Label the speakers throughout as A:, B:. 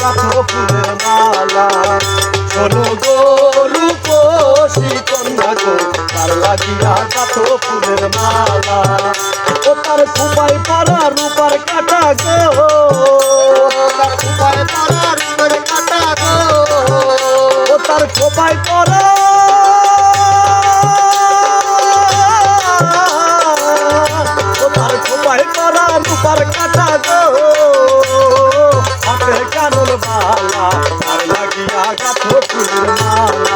A: গাথো ফুলের মালা। শোনো গরু পোষি কন্যা গো তার লাগিয়া গাথো ফুলের মালা। ও তার খুপাই পাড়া রূপার কাটা গো।
B: তার উপায় তারা রূপের কাটা গো।
A: ও তার খোপাই পরা ও তার খোপাই পরা রূপার কাটা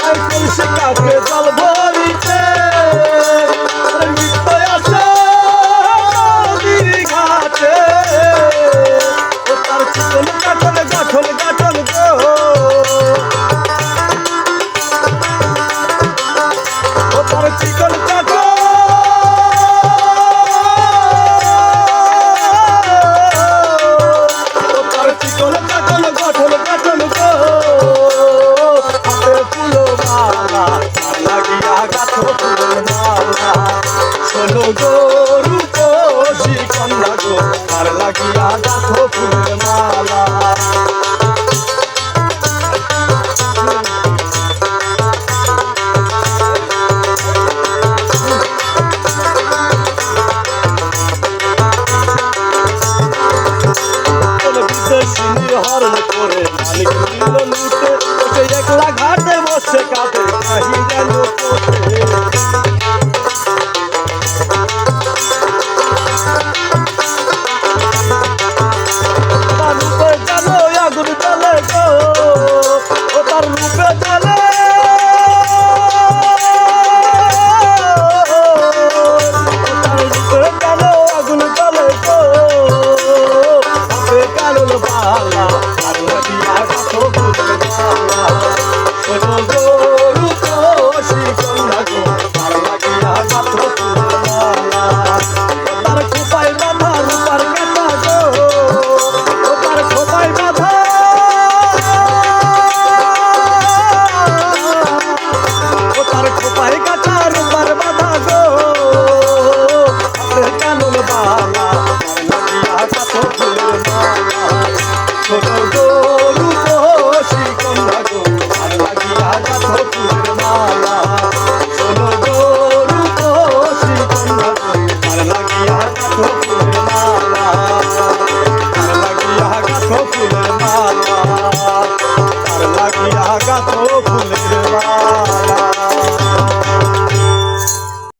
A: কলসি কাঠে জল ভরিতে একলা ঘাটে বসে কাঁদে কাহি যেন কোটে তার